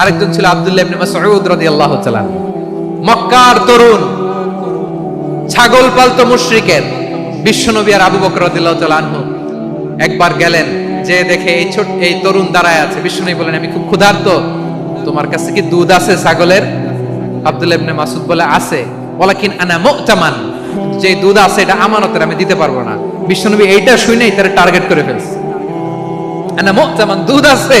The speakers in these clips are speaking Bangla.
আরেকজন ছিল আব্দুল্লাহ মক্কার তরুণ ছাগল পালতো মুশরিকের। বিশ্বনবী আর আবু বকর আনহু একবার গেলেন, যে দেখে এই ছোট, এই তরুণ দাঁড়ায় আছে। বিশ্বনবী বলেন, আমি খুব ক্ষুধার্ত। তোমার কাছে কি দুধ আছে ছাগলের? আব্দুল্লাহ ইবনে বলে, আছে। ওয়ালাকিন আনা মুতামান। যে দুধ আছে এটা আমানতের, আমি দিতে পারব না। বিশ্বনবী এইটা শুনেই তার টার্গেট করে ফেলছে। আনা মুতামান, দুধ আছে?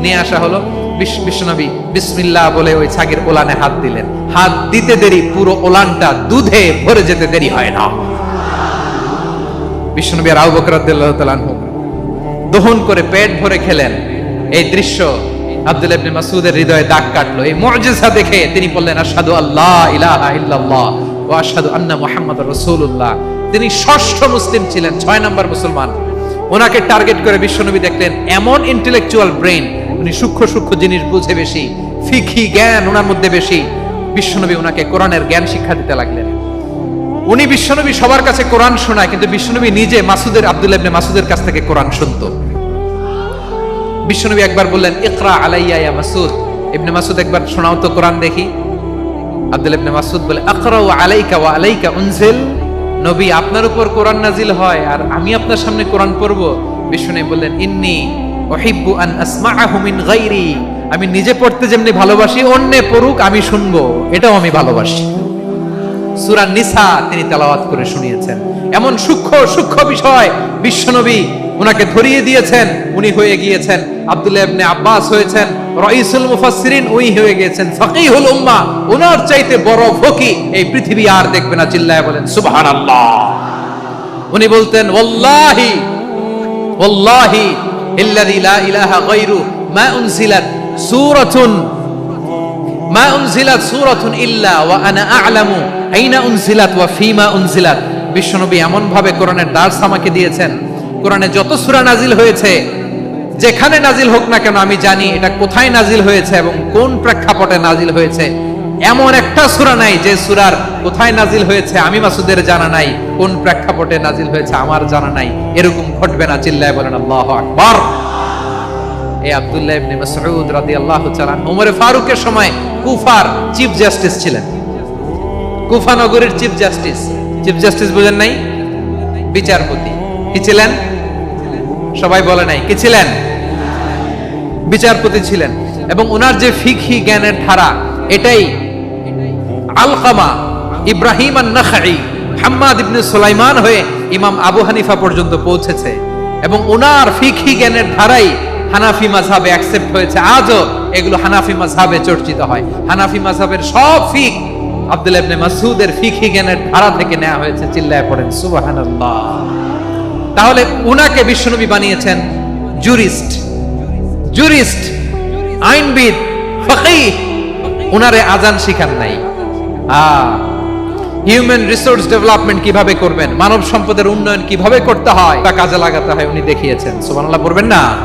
নিয়ে আসা হলো বিশ্ব- বিশ্বনবী। বিসমিল্লাহ বলে ওই ছাগির ওলানে হাত দিলেন। হাত দিতে দেরি, পুরো ওলানটা দুধে ভরে যেতে দেরি হয় না। বিশ্বনবী আর আবু বকর রাদিয়াল্লাহু তাআলা আনহু দহন করে পেট ভরে খেলেন। এই দৃশ্য আব্দুল ইবনে মাসউদের হৃদয়ে দাগ কাটলো। এই মুজিজা দেখে তিনি বললেন, আশহাদু আল্লাহ ইলাহা ইল্লাল্লাহ ওয়া আশহাদু আন্না মুহাম্মাদুর রাসূলুল্লাহ। তিনি ষষ্ঠ মুসলিম ছিলেন, ছয় নম্বর মুসলমান। ওনাকে টার্গেট করে বিশ্বনবী দেখলেন, এমন ইন্টেলেকচুয়াল ব্রেন উনি সূক্ষ্ম সূক্ষ্ম জিনিস বুঝে বেশি ফিকি জ্ঞান ওনার মধ্যে বেশি। বিশ্বনবী ওনাকে কোরআনের জ্ঞান শিক্ষা দিতে লাগলেন। উনি বিশ্বনবী সবার কাছে কোরআন শোনায়, কিন্তু বিশ্বনবী নিজে মাসুদের, আব্দুল্লাহ মাসুদের কাছ থেকে কোরআন শুনতো। বিশ্বনবী একবার বললেন, ইকরা আলাইয়া ইয়া মাসুদ। ইবনে মাসুদ একবার, শোনাও তো কোরআন দেখি। আব্দুল ইবনে মাসুদ বলে, আকরাউ আলাইকা ওয়া আলাইকা উনজিল। নবী, আপনার উপর কোরআন নাজিল হয় আর আমি আপনার সামনে কোরআন পড়ব। বিশ্বনবী বললেন, ইন্নি উহিব্বু আন আসমাআহু মিন গায়রি। আমি নিজে পড়তে যেমনি ভালোবাসি, অন্যে পড়ুক, আমি শুনব। এটাও আমি ভালোবাসি। সূরা নিসা তিনি তেলাওয়াত করে শুনিয়েছেন। এমন সূক্ষ্ম সূক্ষ্ম বিষয় বিশ্বনবী ওনাকে ধরিয়ে দিয়েছেন। উনি হয়ে গিয়েছেন আব্দুল্লাহ ইবনে আব্বাস হয়েছেন, রাইসুল মুফাসসিরিন উই হয়ে গিয়েছেন, ফাকিহুল উম্মাহ। ওনার চাইতে বড় ফকি এই পৃথিবী আর দেখবে না, চিল্লায় বলেন, সুবহানাল্লাহ। উনি বলতেন, ওয়াল্লাহি ওয়াল্লাহি ইলাহা গায়রু, মা উনজিলাত সূরাতুন, মা উনজিলাত সূরাতুন ইল্লা ওয়া আনা আ'লামু, আইনা উনজিলাত ওয়া ফিমা বিশ্বনবী এমন ভাবে কোরআনের দার্স আমাকে দিয়েছেন, কোরআনে যত সূরা নাজিল হয়েছে, যেখানে নাজিল হোক না কেন আমি জানি এটা কোথায় নাজিল হয়েছে এবং কোন প্রেক্ষাপটে নাজিল হয়েছে। এমন একটা সূরা নাই যে সুরার কোথায় নাজিল হয়েছে আমি মাসুদের জানা নাই, কোন প্রেক্ষাপটে নাজিল হয়েছে আমার জানা নাই, এরকম ঘটবে না চিল্লায় বলেন আল্লাহু আকবার। এই আব্দুল্লাহ ইবনে মাসউদ রাদিয়াল্লাহু তাআলা ওমরে ফারুকের সময় কুফার চিফ জাস্টিস ছিলেন। কুফা নগরীর চিফ জাস্টিস। চিফ জাস্টিস বুঝেন নাই? বিচারপতি। কি ছিলেন? সবাই বলে নাই। কি ছিলেন? বিচারপতি ছিলেন। এবং ওনার যে ফিকহি জ্ঞানের ধারা, এটাই আলকামা ইব্রাহিম নাখাই হাম্মাদ ইবনে সুলাইমান হয়ে ইমাম আবু হানিফা পর্যন্ত পৌঁছেছে এবং ওনার ফিকহি জ্ঞানের ধারাই হানাফি মাযহাবে অ্যাকসেপ্ট হয়েছে। আজও এগুলো হানাফি মাযহাবে চর্চিত হয়। হানাফি মাযহাবের সব ফিক আব্দুল ইবনে মাসুদের ফিকহি জ্ঞানের ধারা থেকে নেওয়া হয়েছে, চিল্লায় পড়েন। সুবহানাল্লাহ। তাহলে উনাকে বিশ্বনবী বানিয়েছেন জুরিস্ট জুরিস্ট আইনবিদ, ফকিহ। উনারে আজান শিখান নাই। হিউম্যান রিসোর্স ডেভেলপমেন্ট কীভাবে করবেন? মানব সম্পদের উন্নয়ন কীভাবে করতে হয়? তা কাজে লাগাতে হয়, উনি দেখিয়েছেন। সুবহানাল্লাহ, পড়বেন না?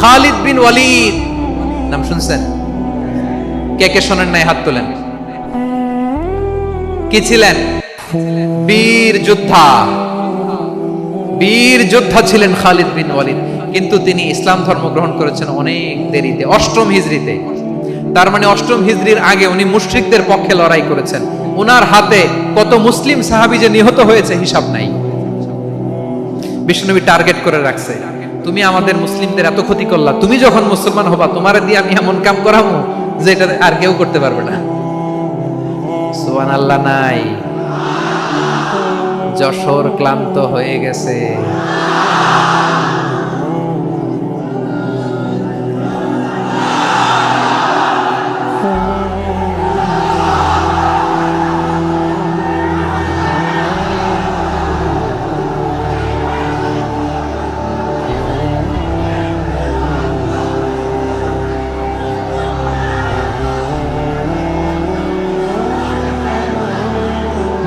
খালিদ বিন ওয়ালিদ। নাম শুনছেন? কে কে শোনেন নাই, হাত তোলেন। কি ছিলেন? বীর যোদ্ধা। বীর যোদ্ধা ছিলেন খালিদ বিন ওয়ালিদ। কিন্তু তিনি ইসলাম ধর্ম গ্রহণ করেছেন অনেক দেরিতে, অষ্টম হিজরিতে তার মানে অষ্টম হিজরির আগে উনি মুশরিকদের পক্ষে লড়াই করেছেন। ওনার হাতে কত মুসলিম সাহাবি যে নিহত হয়েছে হিসাব নাই। বিষ্ণুনবী টার্গেট করে রাখছে, তুমি আমাদের মুসলিমদের এত ক্ষতি করলা, তুমি যখন মুসলমান হবা, তোমার দিয়ে আমি এমন কাম করাবো যে এটা আর কেউ করতে পারবে না। সুবান আল্লাহ নাই। যশোর ক্লান্ত হয়ে গেছে।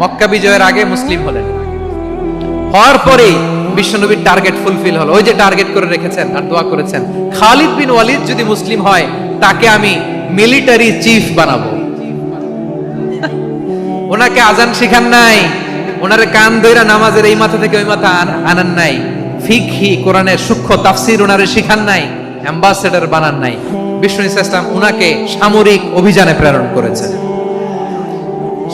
মক্কা বিজয়ের আগে মুসলিম হলেন। হওয়ার পরে বিশ্বনবীর টার্গেট ফুলফিল হলো। ওই যে টার্গেট করে রেখেছেন আর দোয়া করেছেন। খালিদ বিন ওয়ালিদ যদি মুসলিম হয়, তাকে আমি মিলিটারি চিফ বানাবো। ওনাকে আজান শিখান নাই। ওনারে কান ধইরা নামাজের এই মাথা থেকে ওই মাথা আনান নাই। ফিকহি, কোরআনের সূক্ষ্ম তাফসির ওনারে শিখান নাই। অ্যাম্বাসেডর বানান নাই। বিষ্ণু ইসলাম উনাকে সামরিক অভিযানে প্রেরণ করেছেন।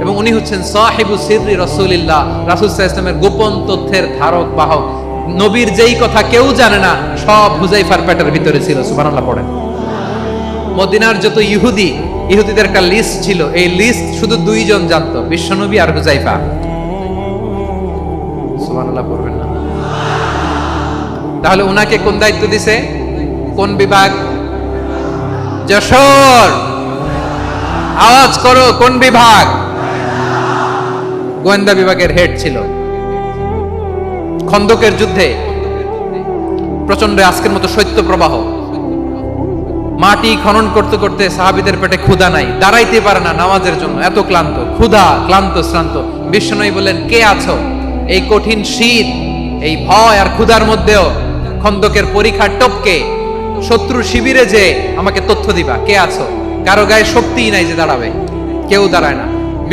এবং উনি হচ্ছেন সাহেবু সিররি রসুলিল্লাহ। রাসুল ইসলামের গোপন তথ্যের ধারক, বাহক। নবীর যেই কথা কেউ জানে না, সব হুজাইফার পেটের ভিতরে ছিল, সুবহানাল্লাহ পড়েন। মদিনার যত ইহুদি, ইহুদিদের একটা লিস্ট ছিল। এই লিস্ট শুধু দুইজন জানতো, বিশ্বনবী আর হুজাইফা সুবহানাল্লাহ পড়বেন না। তাহলে উনাকে কোন দায়িত্ব দিছে? কোন বিভাগ? যশোর! আওয়াজ করো, কোন বিভাগ? গোয়েন্দা বিভাগের হেড ছিল। খন্দকের যুদ্ধে প্রচণ্ড আজকের মতো শৈত্য প্রবাহ। মাটি খনন করতে করতে সাহাবিদের পেটে ক্ষুধা নাই। দাঁড়াইতে পারে না নামাজের জন্য। এত ক্লান্ত। ক্ষুধা, ক্লান্ত, শ্রান্ত। বিষ্ণনই বললেন, কে আছো? এই কঠিন শীত, এই ভয় আর ক্ষুধার মধ্যেও খন্দকের পরীক্ষার টপকে। শত্রু শিবিরে যে আমাকে তথ্য দিবা। কে আছো? কারও গায়ে শক্তিই নাই যে দাঁড়াবে। কেউ দাঁড়ায় না।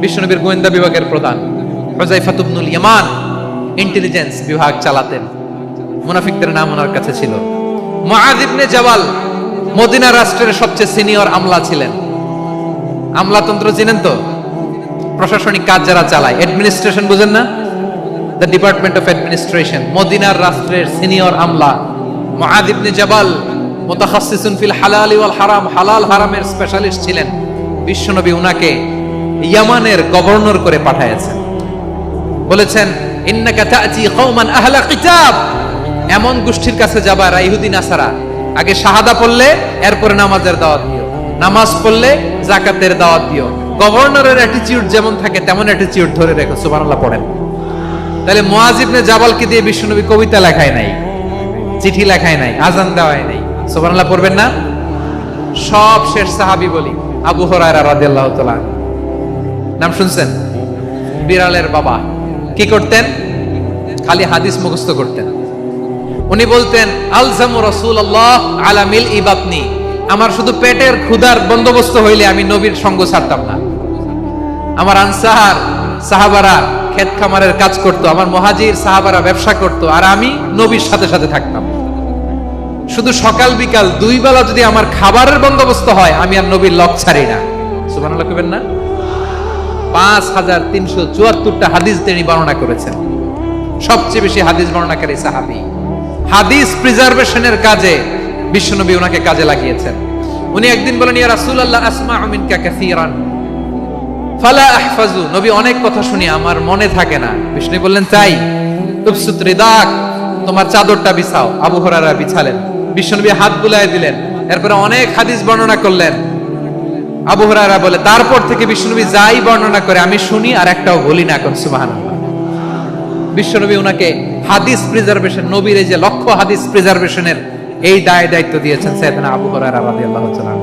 বিশ্বনবীর গোয়েন্দা বিভাগের প্রধান হোজাইফা তুবনুল ইয়ামান ইন্টেলিজেন্স বিভাগ চালাতেন। মুনাফিকদের নাম ওনার কাছে ছিল। ইবনে জাবাল মদিনা রাষ্ট্রের সবচেয়ে সিনিয়র আমলা ছিলেন। আমলাতন্ত্র চিনেন তো? প্রশাসনিক কাজ যারা চালায় অ্যাডমিনিস্ট্রেশন বুঝেন না? দ্য ডিপার্টমেন্ট অফ অ্যাডমিনিস্ট্রেশন মদিনার রাষ্ট্রের সিনিয়র আমলা মুআয ইবনে জাবাল মুতাখাসসিসুন ফিল হালাল ওয়াল হারাম, হালাল হারামের স্পেশালিস্ট ছিলেন। বিশ্বনবী উনাকে ইয়ামানের গভর্নর করে পাঠাইছেন বলেছেন, ইন্নাকা তা'তি কওমান আহলা কিতাব। এমন গোষ্ঠীর কাছে যাবা, ইহুদি, নাসারা। আগে শাহাদা পড়লে, এরপরে নামাজের দাওয়াত দিও। নামাজ পড়লে জাকাতের দাওয়াত দিও। গভর্নরের অ্যাটিটিউড যেমন থাকে, তেমন অ্যাটিটিউড ধরে রেখো। সুবহানাল্লাহ, পড়েন। তাহলে মুআজ ইবনে জাবালকে দিয়ে বিশ্বনবী কবিতা লেখায় নাই, চিঠি লেখায় নাই আজান দেওয়ায় নাই। সুবহানাল্লাহ, পড়বেন না? সব শেষ সাহাবী বলি, আবু হুরায়রা রাদিয়াল্লাহু তাআলা নাম শুনছেন? বিড়ালের বাবা। কি করতেন? খালি হাদিস মুখস্থ করতেন। উনি বলতেন, আলজামু রাসূলুল্লাহ আলা মিল ইবাতনি আমার শুধু পেটের ক্ষুধার বন্দোবস্ত হইলে আমি নবীর সঙ্গ ছাড়তাম না। আমার আনসার, সাহাবারা ক্ষেত খামারের কাজ করত, আমার মহাজির সাহাবারা ব্যবসা করত, আর আমি নবীর সাথে সাথে থাকতাম। শুধু সকাল বিকাল দুই বেলা যদি আমার খাবারের বন্দোবস্ত হয়, আমি আর নবীর লক ছাড়ি না। সুবহানাল্লাহ কইবেন না? পাঁচ হাজার তিনশো চুয়াত্তরটা হাদিস তিনি বর্ণনা করেছেন। সবচেয়ে বেশি হাদিস বর্ণনাকারী সাহাবি। হাদিস প্রিজার্ভেশনের কাজে বিশ্বনবী ওনাকে কাজে লাগিয়েছেন। উনি একদিন বলেন, ইয়া রাসূলুল্লাহ, আসমাউ মিনকা কাসীরান। ফালা আহফাজু, নবী অনেক কথা শুনি, আমার মনে থাকে না। বিষ্ণু বললেন, তাই উবসুত রিদাক, তোমার চাদরটা বিছাও। আবু হুরায়রা বিছালেন। বিশ্বনবী হাত বুলায় দিলেন। এরপরে অনেক হাদিস বর্ণনা করলেন। আবু হুরায়রা বলে, তারপর থেকে বিষ্ণুনবী যাই বর্ণনা করে, আমি শুনি আর একটাও বলি না এখন, সুবহানাল্লাহ। বিশ্বনবী উনাকে হাদিস প্রিজার্ভেশন নবীর এই যে লক্ষ্য হাদিস প্রিজার্ভেশনের এই দায় দায়িত্ব দিয়েছেন সেখানে আবু হরারা রাদিয়াল্লাহু তাআলা